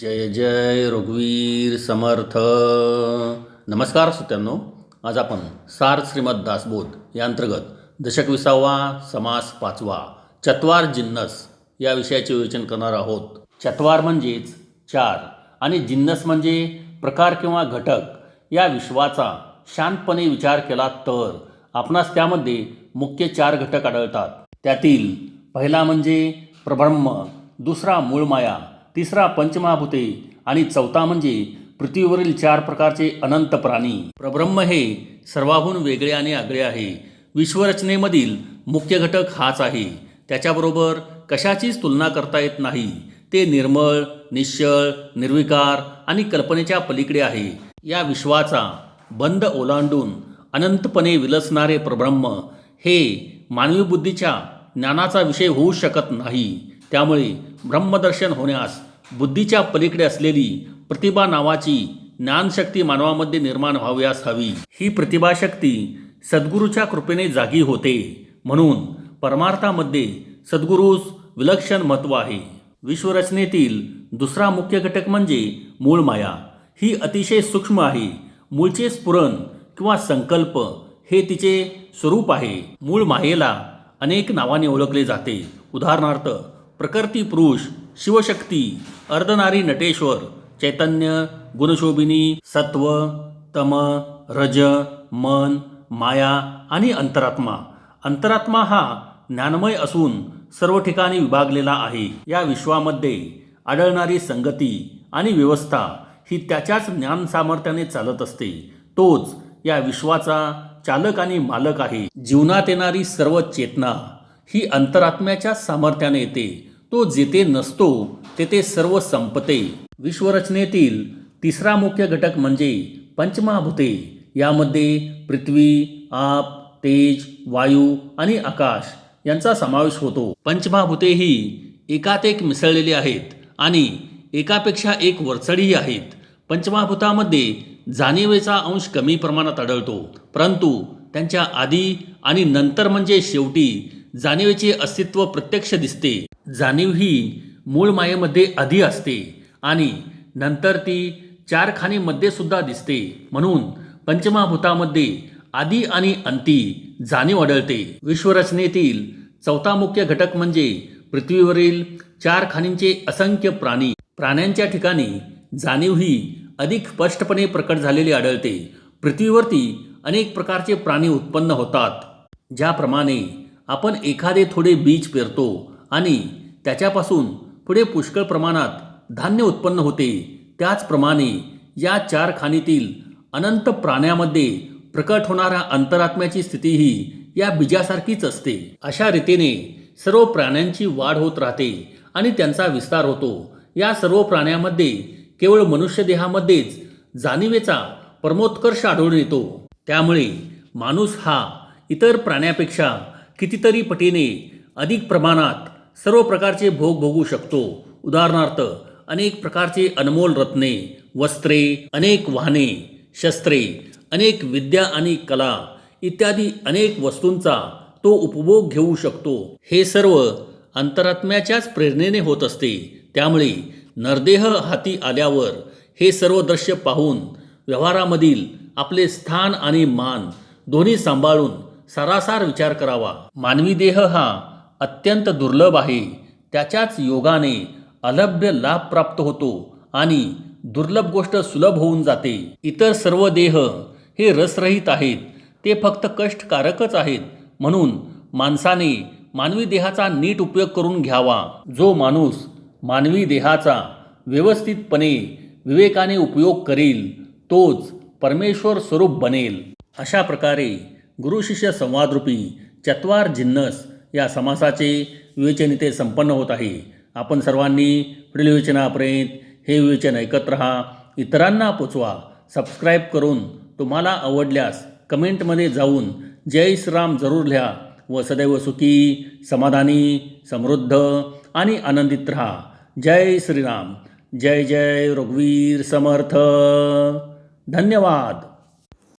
जय जय रघुवीर समर्थ। नमस्कार सुत्यांनो आज आपण सार श्रीमद दासबोध या अंतर्गत दशक विसावा समास पाचवा चत्वार जिन्नस या विषयाचे विवेचन करणार आहोत. चत्वार म्हणजेच चार आणि जिन्नस म्हणजे प्रकार किंवा घटक या विश्वाचा शांतपणे विचार केला तर आपणास त्यामध्ये मुख्य चार घटक आढळतात. त्यातील पहिला म्हणजे प्रब्रह्म दुसरा मूळमाया तिसरा पंचमहाभूते आणि चौथा म्हणजे पृथ्वीवरील चार प्रकारचे अनंत प्राणी. प्रब्रह्म हे सर्वाहून वेगळे आणि आगळे आहे. विश्वरचनेमधील मुख्य घटक हाच आहे. त्याच्याबरोबर कशाचीच तुलना करता येत नाही. ते निर्मळ निश्चळ निर्विकार आणि कल्पनेच्या पलीकडे आहे. या विश्वाचा बंद ओलांडून अनंतपणे विलसणारे प्रब्रह्म हे मानवी बुद्धीच्या ज्ञानाचा विषय होऊ शकत नाही. त्यामुळे ब्रह्मदर्शन होण्यास बुद्धीच्या पलीकडे असलेली प्रतिभा नावाची ज्ञानशक्ती मानवामध्ये निर्माण व्हाव्यास हवी. ही प्रतिभाशक्ती सद्गुरूच्या कृपेने जागी होते. म्हणून परमार्थामध्ये सद्गुरूस विलक्षण महत्त्व आहे. विश्वरचनेतील दुसरा मुख्य घटक म्हणजे मूळ माया. ही अतिशय सूक्ष्म आहे. मूळचे स्फुरण किंवा संकल्प हे तिचे स्वरूप आहे. मूळ मायेला अनेक नावाने ओळखले जाते. उदाहरणार्थ प्रकृती पुरुष शिवशक्ती अर्धनारी नटेश्वर चैतन्य गुणशोभिनी सत्व तम रज मन माया आणि अंतरात्मा. अंतरात्मा हा ज्ञानमय असून सर्व ठिकाणी विभागलेला आहे. या विश्वामध्ये आढळणारी संगती आणि व्यवस्था ही त्याच्याच ज्ञान सामर्थ्याने चालत असते. तोच या विश्वाचा चालक आणि मालक आहे. जीवनात येणारी सर्व चेतना ही अंतरात्म्याच्या सामर्थ्याने येते. तो जेथे नसतो तेथे सर्व संपते. विश्वरचनेतील तिसरा मुख्य घटक म्हणजे पंचमहाभूते. यामध्ये पृथ्वी आप तेज वायू आणि आकाश यांचा समावेश होतो. पंचमहाभूते ही एकात एक मिसळलेली आहेत आणि एकापेक्षा एक वरचढीही आहेत. पंचमहाभूतामध्ये जाणीवेचा अंश कमी प्रमाणात आढळतो. परंतु त्यांच्या आधी आणि नंतर म्हणजे शेवटी जाणीवेचे अस्तित्व प्रत्यक्ष दिसते. जाणीव ही मूळ मायेमध्ये आधी असते आणि नंतर ती चार खाणीमध्ये सुद्धा दिसते. म्हणून पंचमहाभूतामध्ये आधी आणि अंती जाणीव आढळते. विश्वरचनेतील चौथा मुख्य घटक म्हणजे पृथ्वीवरील चार खाणींचे असंख्य प्राणी. प्राण्यांच्या ठिकाणी जाणीव ही अधिक स्पष्टपणे प्रकट झालेली आढळते. पृथ्वीवरती अनेक प्रकारचे प्राणी उत्पन्न होतात. ज्याप्रमाणे आपण एखादे थोडे बीज पेरतो आणि त्याच्यापासून पुढे पुष्कळ प्रमाणात धान्य उत्पन्न होते. त्याचप्रमाणे या चार खाणीतील अनंत प्राण्यामध्ये प्रकट होणाऱ्या अंतरात्म्याची स्थितीही या बीजासारखीच असते. अशा रीतीने सर्व प्राण्यांची वाढ होत राहते आणि त्यांचा विस्तार होतो. या सर्व प्राण्यामध्ये केवळ मनुष्य देहामध्येच जाणीवेचा परमोत्कर्ष आढळून येतो. त्यामुळे माणूस हा इतर प्राण्यापेक्षा कितीतरी पटीने अधिक प्रमाणात सर्व प्रकारचे भोग भोगू शकतो. उदाहरणार्थ अनेक प्रकारचे अनमोल रत्ने वस्त्रे अनेक वाहने शस्त्रे अनेक विद्या आणि कला इत्यादी अनेक वस्तूंचा तो उपभोग घेऊ शकतो. हे सर्व अंतरात्म्याच्याच प्रेरणेने होत असते. त्यामुळे नरदेह हाती आल्यावर हे सर्व दृश्य पाहून व्यवहारामधील आपले स्थान आणि मान दोन्ही सांभाळून सरासार विचार करावा. मानवी देह हा अत्यंत दुर्लभ आहे. त्याच्याच योगाने अलभ्य लाभ प्राप्त होतो आणि दुर्लभ गोष्ट सुलभ होऊन जाते. इतर सर्व देह हे रसरहित आहेत. ते फक्त कष्टकारकच आहेत. म्हणून माणसाने मानवी देहाचा नीट उपयोग करून घ्यावा. जो माणूस मानवी देहाचा व्यवस्थितपणे विवेकाने उपयोग करील तोच परमेश्वर स्वरूप बनेल. अशा प्रकारे गुरुशिष्य संवादरूपी चत्वार जिन्नस या समासाचे विवेचन इथे संपन्न होत आहे. आपण सर्वांनी पुढील विवेचनापर्यंत हे विवेचन ऐकत राहा. इतरांना पोचवा. सबस्क्राईब करून तुम्हाला आवडल्यास कमेंटमध्ये जाऊन जय श्रीराम जरूर लिहा व सदैव सुखी समाधानी समृद्ध आणि आनंदित राहा. जय श्रीराम. जय जय रघुवीर समर्थ. धन्यवाद.